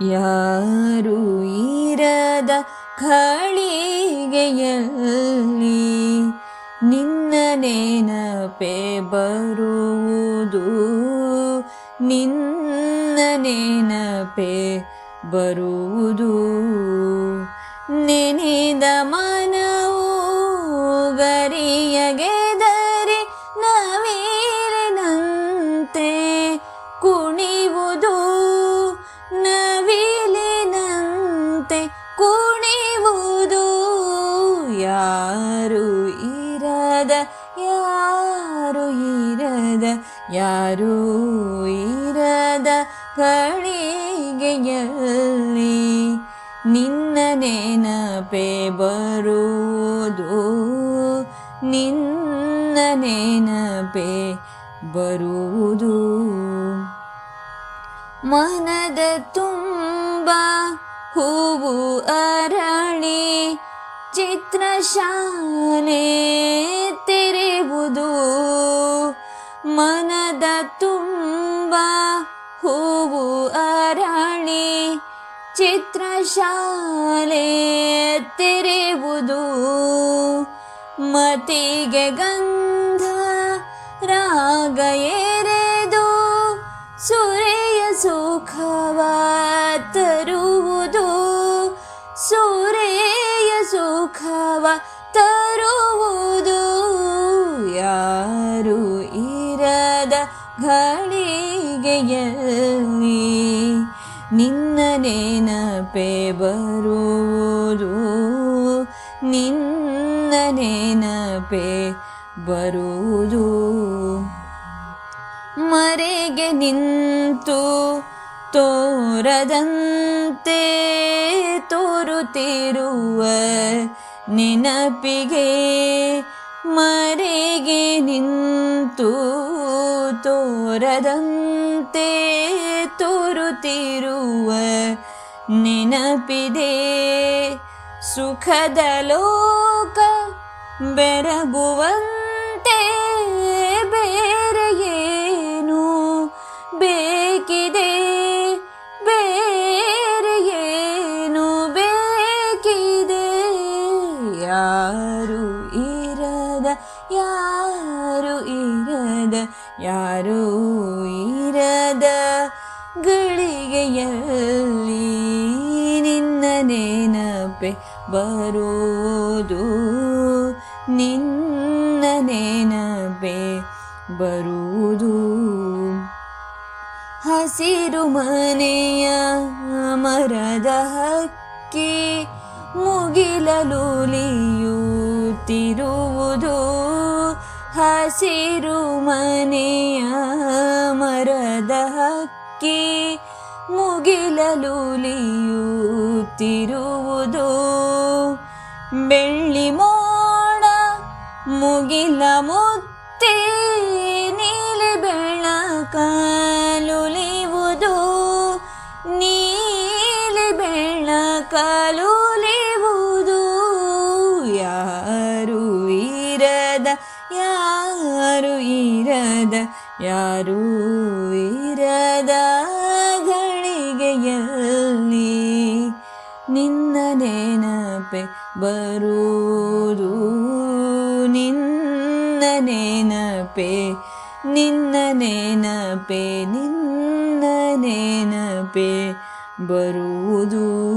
ಯಾರು ಇರದ ಕಳಿಗೆಯಲ್ಲಿ ನಿನ್ನ ನೆನಪೆ ಬರುವುದು? ನಿನ್ನ ನೆನಪೆ ಬರುವುದು? ನೆನೆದ ಮನವು ಯಾರು ಇರದ ಗಳಿಗೆಯಲ್ಲಿ ನಿನ್ನ ನೆನಪೆ ಬರುವುದು? ನಿನ್ನ ನೆನಪೆ ಬರುವುದು? ಮನದ ತುಂಬ ಹೂವು ಅರಳಿ ಚಿತ್ರಶಾಲೆ ಚಿತ್ರಶಾಲೆ ತೆರೆವುದು. ಮತಿಗೆ ಗಂಧ ರಾಗ ಎರೆದು, ಸುರೆಯ ಸುಖವ ತರುವುದು. ಸುರೆಯ ಸುಖವ ತರುವುದು. ಯಾರು ಇರದ ಘಳಿಗೆಯ ನೆನಪೆ ಬರುವುದು ನಿನ್ನ ನೆನಪೆ ಬರುವುದು. ಮರೆಗೆ ನಿಂತು ತೋರದಂತೆ ತೋರುತ್ತಿರುವ ನೆನಪಿಗೆ ಮರೆಗೆ ನಿಂತು ತೋರದಂತೆ ತೋರುತ್ತಿರುವ ನೆನಪಿದೆ. ಸುಖದ ಲೋಕ ಬೆರಗುವಂತೆ ಬೇರೆ ಏನು ಬೇಕಿದೆ? ಬೇರೆ ಏನು ಬೇಕಿದೆ? ಇರದ ಯಾರು ಇರದ ಯಾರು ಇರದ ಗಳಿಗೆಯಲ್ಲಿ ನಿನ್ನ ನೆನಪೆ ಬರುವುದು ನಿನ್ನ ನೆನಪೆ ಬರುವುದು ಹಸಿರು ಮನೆಯ ಮರದ ಹಕ್ಕಿ ಮುಗಿಲಲುಲಿಯುತ್ತಿರುವುದು ಹಸಿರು ಮನೆಯ ಮರದ ಹಕ್ಕಿ ಮುಗಿಲಲುಲಿಯುತ್ತಿರುವುದು ಬೆಳ್ಳಿ ಮೋಡ ಮುಗಿಲ ಮುತ್ತಿ ನೀಲಿ ಬೆಳಕಲುಲಿವುದು ನೀಲಿ ಬೆಳಕಲುಲಿವುದು ಯಾರು ಇರದ ಗಳಿಗೆಯಲ್ಲಿ ನಿನ್ನ ನೆನಪೆ ಬರುವುದು. ನಿನ್ನ ನೆನಪೆ ನಿನ್ನ ನೆನಪೆ ನಿನ್ನ ನೆನಪೆ ಬರುವುದು.